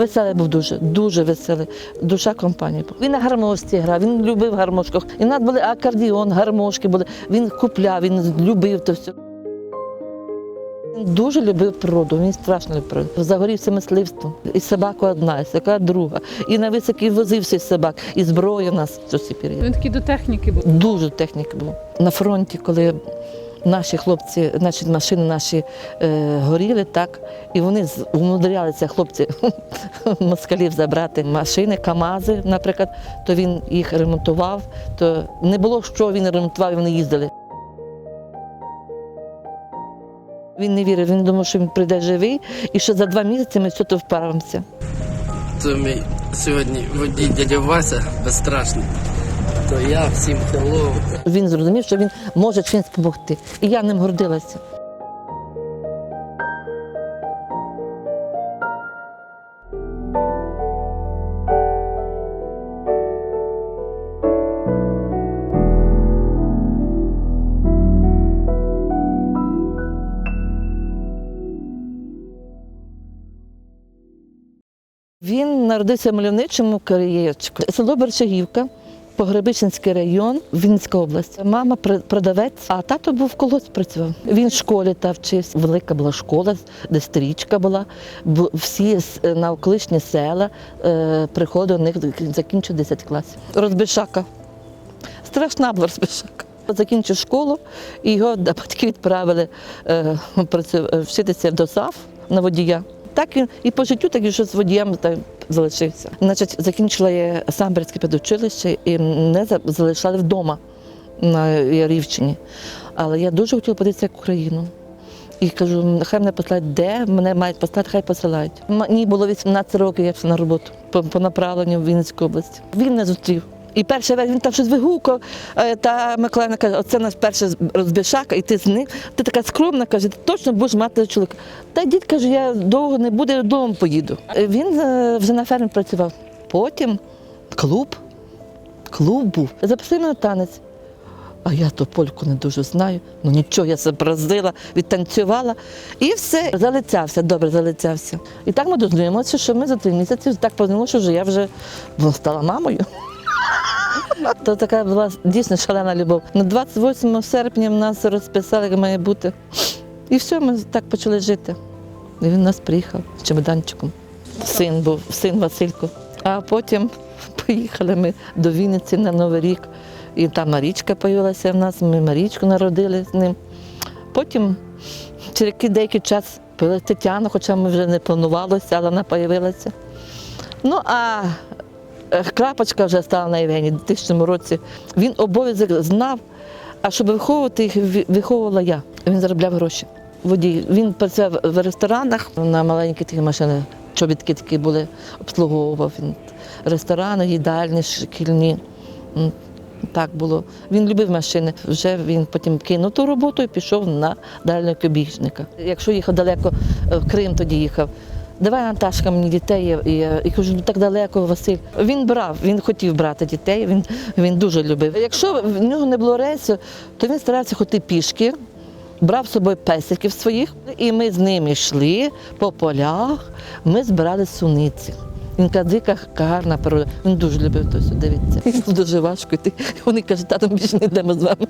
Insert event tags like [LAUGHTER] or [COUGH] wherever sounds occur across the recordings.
Веселий був дуже, дуже веселий. Душа компанії. був. Він на гармошці грав, він любив гармошку. І нас були акордіон, гармошки були. Він купляв, він любив це все. Він дуже любив природу, він страшно любив природу. Загорівся мисливством. І собака одна, і собака друга. І на високий возився із собак, і зброя у нас. Він такий до техніки був. Дуже техніка була. На фронті, коли наші хлопці, значить, машини наші е, горіли, так, і вони умудрялися, хлопці, [LAUGHS] москалів забрати машини, КАМАЗи, наприклад, то він їх ремонтував, то не було що він ремонтував, і вони їздили. Він не вірив, він думав, що він прийде живий, і що за два місяці ми все то вправимося. Це мій сьогодні водій дядя Вася безстрашний. То я всім хеллоу. Він зрозумів, що він може чимось допомогти. І я ним гордилася. Він народився мальовничому Києвчику. Село Бершагівка, Погребичинський район, Вінницька область. Мама пр- продавець, а тато був в працював. Він в школі та вчився. Велика була школа, де стрічка була. Всі с- навколишні села е, приходили до них, закінчив 10 класів. Розбишака. Страшна була розбишака. Закінчив школу, і його батьки відправили е, вчитися до САФ на водія. Так він і по життю, так і що з водієм так залишився. Значить, закінчила я Самбірське педучилище і мене за- залишали вдома на Ярівщині. Але я дуже хотіла подивитися як Україну. І кажу, нехай мене посилають, де мене мають послати, хай посилають. Мені було 18 років, я пішла на роботу по, по направленню в Вінницьку область. Він не зустрів. І перший раз він там щось вигукав, е, та Миколаївна каже, оце наш перший розбішак, і ти з ним. Ти така скромна, каже, ти точно будеш мати чоловіка. Та дід каже, я довго не буду, я додому поїду. Е, Він е, вже на фермі працював. Потім клуб, клуб був. Запросив мене на танець. А я то польку не дуже знаю. Ну нічого, я зобразила, відтанцювала і все, залицявся, добре залицявся. І так ми дознайомилися, що ми за три місяці так познайомилися, що я вже стала мамою. То така була дійсно шалена любов. На 28 серпня в нас розписали, як має бути. І все, ми так почали жити. І він у нас приїхав з чемоданчиком. Син був, син Василько. А потім [LAUGHS] поїхали ми до Вінниці на Новий рік. І там Марічка з'явилася в нас, ми Марічку народили з ним. Потім через деякий час появилася Тетяна, хоча ми вже не планувалося, але вона з'явилася. Ну а крапочка вже стала на Євгенії у 2000 році. Він обов'язок знав, а щоб виховувати їх, виховувала я. Він заробляв гроші. Водій. Він працював в ресторанах на маленькі такі машини, чобітки такі були, обслуговував він ресторани, їдальні, шкільні. Так було. Він любив машини. Вже він потім кинув ту роботу і пішов на дальньокобіжника. Якщо їхав далеко е, в Крим, тоді їхав. Давай, Наташка, мені дітей. І я кажу, ну так далеко, Василь. Він брав, він хотів брати дітей, він, він дуже любив. Якщо в нього не було рейсу, то він старався ходити пішки, брав з собою песиків своїх, і ми з ними йшли по полях, ми збирали суниці. Він каже, дика гарна природа. Він дуже любив то все дивитися. Дуже важко йти. Вони кажуть, татом більше не йдемо з вами.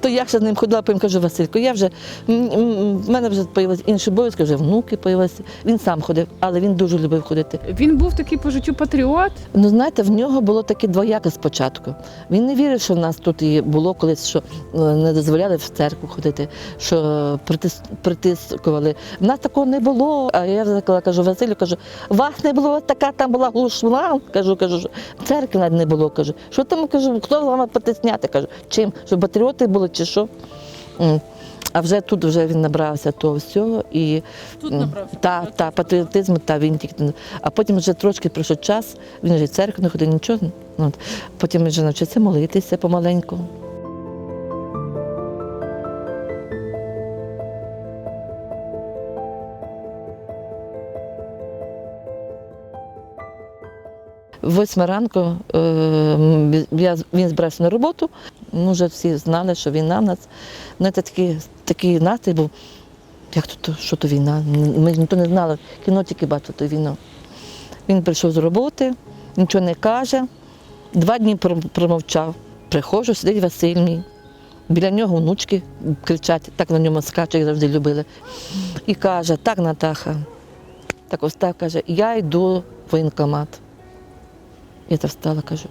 То я ще з ним ходила, потім кажу, Василько, я вже в мене вже з'явилися інші обов'язки, вже внуки з'явилися. Він сам ходив, але він дуже любив ходити. Він був такий по життю патріот. Ну, знаєте, в нього було таке двояке спочатку. Він не вірив, що в нас тут і було колись, що е, не дозволяли в церкву ходити, що притис- притискували. В нас такого не було. А я кажу, Василю, кажу, вас не було, така там була глушна. Кажу, кажу, що церкви навіть не було. Кажу, що там кажу, хто вам притисняти? Кажу, чим? Щоб патріоти було чи що? А вже тут вже він набрався того всього і Тут набрався та, та патріотизм, та він тільки. А потім вже трошки пройшов час, він вже в церкву не ходив, нічого. Ну, от. Потім він вже навчився молитися помаленьку. Восьма ранку е, він збирався на роботу. Ну, вже всі знали, що війна в нас. Знаєте, такий, такий настрій був. Як то, то, що то війна? Ми ніхто не знали. Кіно тільки бачили ту війну. Він прийшов з роботи, нічого не каже. Два дні промовчав. Приходжу, сидить Василь мій. Біля нього внучки кричать, так на ньому скачуть, як завжди любили. І каже, так, Натаха, так ось каже, я йду в воєнкомат. Я так встала, кажу,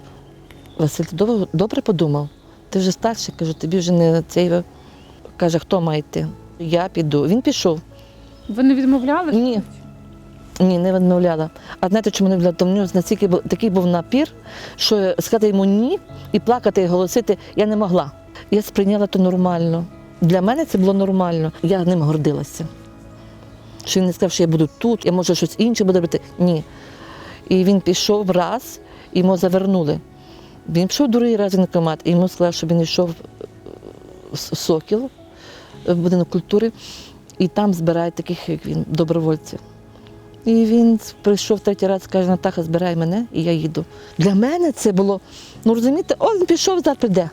Василь, ти добре, добре подумав? Ти вже старший, кажу, тобі вже не цей. Каже, хто має йти? Я піду. Він пішов. Ви не відмовляли? Ні. Ні, не відмовляла. А знаєте, чому не відмовляла? Тому нього настільки був такий був напір, що сказати йому ні і плакати, і голосити я не могла. Я сприйняла то нормально. Для мене це було нормально. Я ним гордилася. Що він не сказав, що я буду тут, я може щось інше буду робити. Ні. І він пішов раз, йому завернули. Він пішов другий раз в воєнкомат, і йому сказали, що він йшов в Сокіл, в будинок культури, і там збирають таких, як він, добровольців. І він прийшов третій раз, каже, Натаха, збирай мене, і я їду. Для мене це було, ну розумієте, он пішов, зараз прийде.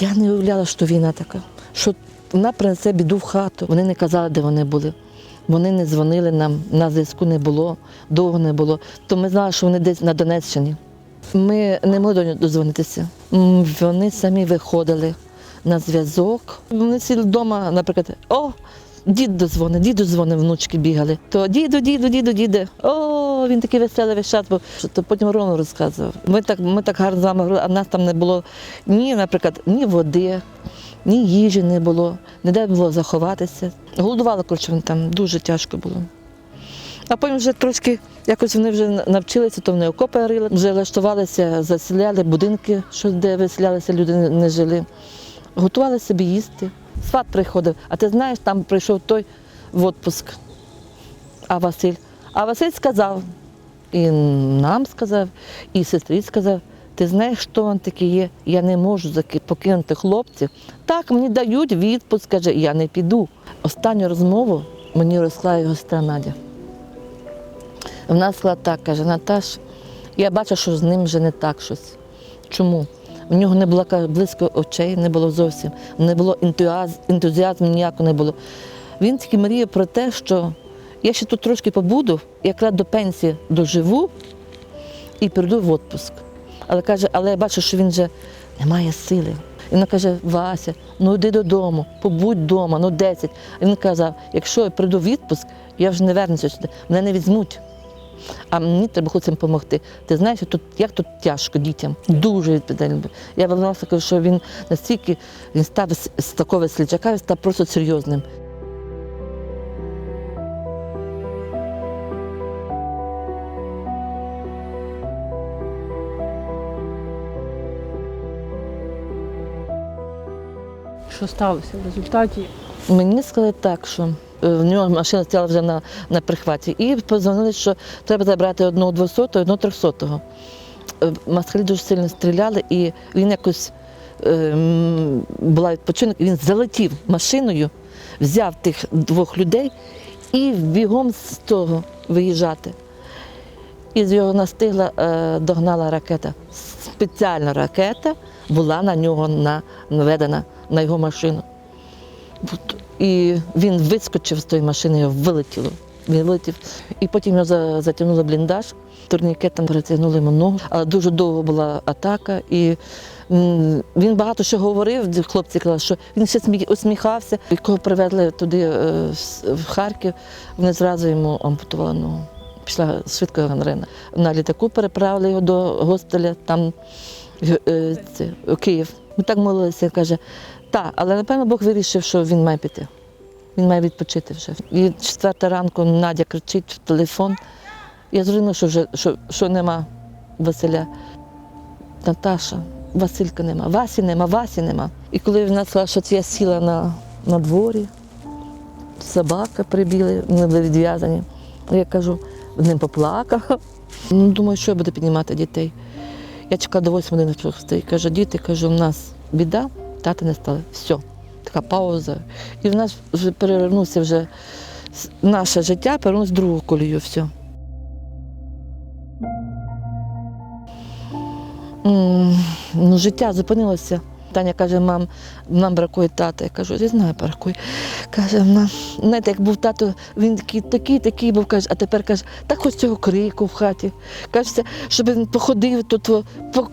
Я не уявляла, що війна така, що вона принесе біду в хату. Вони не казали, де вони були. Вони не дзвонили нам, на зв'язку не було, довго не було. То ми знали, що вони десь на Донеччині. Ми не могли до нього дозвонитися. Вони самі виходили на зв'язок. Вони сіли вдома, наприклад, о, дід дозвонив, діду дзвонив, внучки бігали. То діду, діду, діду, діде. О, він такий веселий час був. То потім Рону розказував. Ми так, ми так гарно з вами а в нас там не було ні, наприклад, ні води, ні їжі не було, ніде було заховатися. Голодували, коротше, там дуже тяжко було. А потім вже трошки якось вони вже навчилися, то вони окопи рили, вже влаштувалися, заселяли будинки, що де виселялися, люди не- жили. Готували собі їсти. Сват приходив, а ти знаєш, там прийшов той в відпуск. А Василь. А Василь сказав, і нам сказав, і сестрі сказав, ти знаєш, що він такий є? Я не можу покинути хлопців. Так, мені дають відпуск, каже, я не піду. Останню розмову мені розклала його сестра Надя. Вона сказала так, каже, Наташ, я бачу, що з ним вже не так щось. Чому? У нього не було близько очей, не було зовсім, не було ентузіазм, ентузіазму ніякого не було. Він тільки мріяв про те, що я ще тут трошки побуду, якраз до пенсії доживу і прийду в відпуск. Але каже, але я бачу, що він вже не має сили. І вона каже, Вася, ну йди додому, побудь вдома, ну 10. І він казав, якщо я прийду в відпуск, я вже не вернуся сюди, мене не візьмуть. А мені треба хлопцям допомогти. Ти знаєш, тут як тут тяжко дітям, дуже відповідально. Я виявилася, кажу, що він настільки він став з, такого слідчака, він став просто серйозним. Що сталося в результаті? Мені сказали так, що в нього машина стояла вже на, на прихваті. І подзвонили, що треба забрати одного 200 одного 300 Москалі дуже сильно стріляли, і він якось е, була відпочинок, він залетів машиною, взяв тих двох людей і бігом з того виїжджати. І з його настигла, е, догнала ракета. Спеціальна ракета була на нього наведена на його машину. І він вискочив з тої машини, його вилетіло. Він вилетів. І потім його затягнули бліндаж, турнікетом перетягнули йому ногу. Але дуже довго була атака. І він багато що говорив, хлопці казали, що він ще усміхався. І кого привезли туди е, в Харків, вони зразу йому ампутували ногу. Пішла швидко гангрена. На літаку переправили його до госпіталя, там е, Київ. Ми так молилися, каже, так, але напевно Бог вирішив, що він має піти. Він має відпочити вже. І четверта ранку Надя кричить в телефон. Я зрозуміла, що вже що, що нема Василя. Наташа, Василька нема, Васі нема, Васі нема. І коли вона сказала, що це я сіла на, на дворі, собака прибіли, вони були відв'язані. Я кажу, ним поплакав. Ну, думаю, що я буду піднімати дітей. Я чекала до 8 години стоїть. Каже, діти, кажу, у нас біда, тата не стали. Все, така пауза. І в нас вже перевернувся вже наше життя, перевернулося другу колію. Все. Ну, життя зупинилося. Таня каже, мам, нам бракує тата. Я кажу, я знаю, бракує. Каже, мам, знаєте, як був тато, він такий, такий, такий був, каже, а тепер каже, так хоч цього крику в хаті. Каже, щоб він походив тут,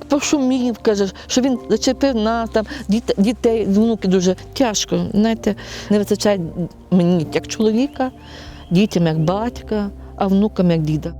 пошумів, каже, що він зачепив нас, там, діт- дітей, внуки дуже тяжко. Знаєте, не вистачає мені як чоловіка, дітям як батька, а внукам як діда.